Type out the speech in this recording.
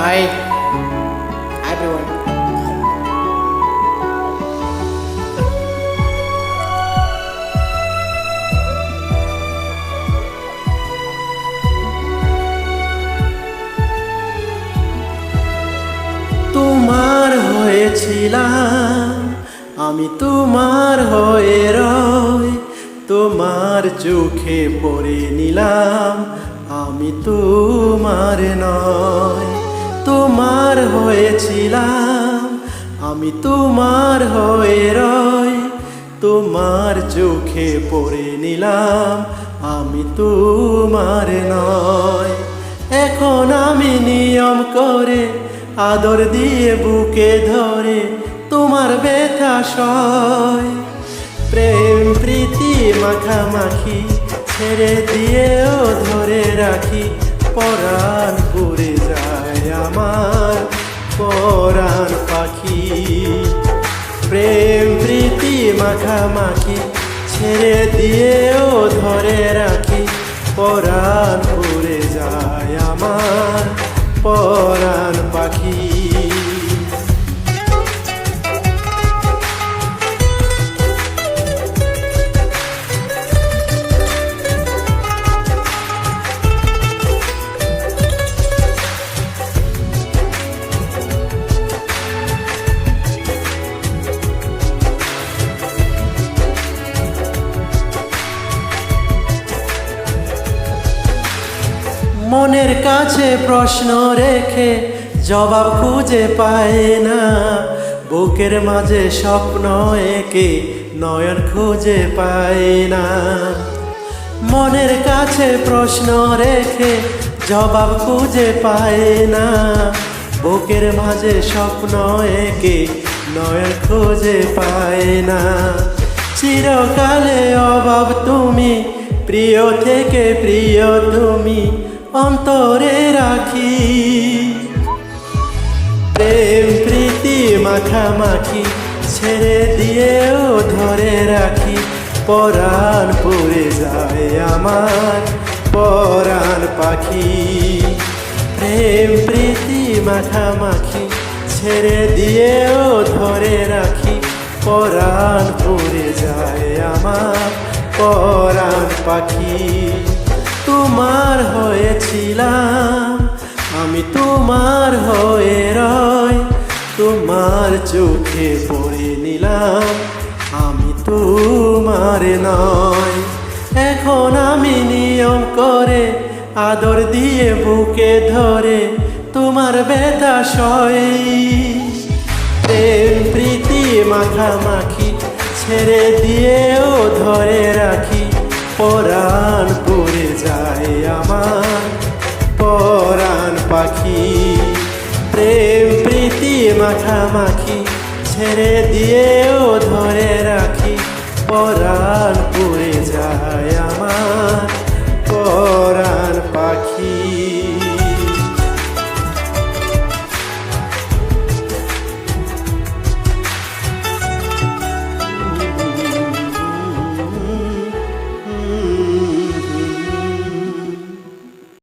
Hi. Everyone. তোমার হয়েছিলাম, আমি তোমার হয়ে রয় তোমার চোখে পড়ে নিলাম, আমি তোমার নয় তোমার হয়েছিলাম, আমি তোমার হয়ে রয় তোমার চোখে পড়ে নিলাম, আমি তোমার নয় এখন আমি নিয়ম করে আদর দিয়ে বুকে ধরে তোমার ব্যথা সয়। প্রেম, প্রীতি মাখামাখি ছেড়ে দিয়েও ধরে রাখি, পরাণ পড়ে যায়। আমার পরাণ পাখি। প্রেম, প্রীতি মাখামাখি ছেড়ে দিয়েও ধরে রাখি। পরাণ পড়ে যায় আমার পরাণ পাখি। মনের কাছে প্রশ্ন রেখে জবাব খুঁজে পায় না। বুকের মাঝে স্বপ্ন একে নয়ন খুঁজে পায় না। মনের কাছে প্রশ্ন রেখে জবাব খুঁজে পায় না। বুকের মাঝে স্বপ্ন একে নয়ন খুঁজে পায় না। চিরকালে অভাব তুমি, প্রিয় থেকে প্রিয় তুমি অন্তরে রাখি। প্রেম, প্রীতি মাখামাখি ছেড়ে দিয়েও ধরে রাখি। পরাণ পড়ে যায় আমার পরাণ পাখি। প্রেম, প্রীতি মাখামাখি ছেড়ে দিয়েও ধরে রাখি। পরাণ পড়ে যায় আমার পরাণ পাখি। তোমার হয়ে রয়, তোমার চোখে পড়ে নিলাম। আমি তোমার নয়। এখন আমি নিয়ম করে আদর দিয়ে বুকে ধরে তোমার ব্যথা সয় প্রেম, প্রীতি, মাখামাখি ছেড়ে দিয়েও ধরে রাখি। পরাণ পড়ে যায় পাখি প্রেম প্রীতি মাখামাখি ছেড়ে দিয়েও ধরে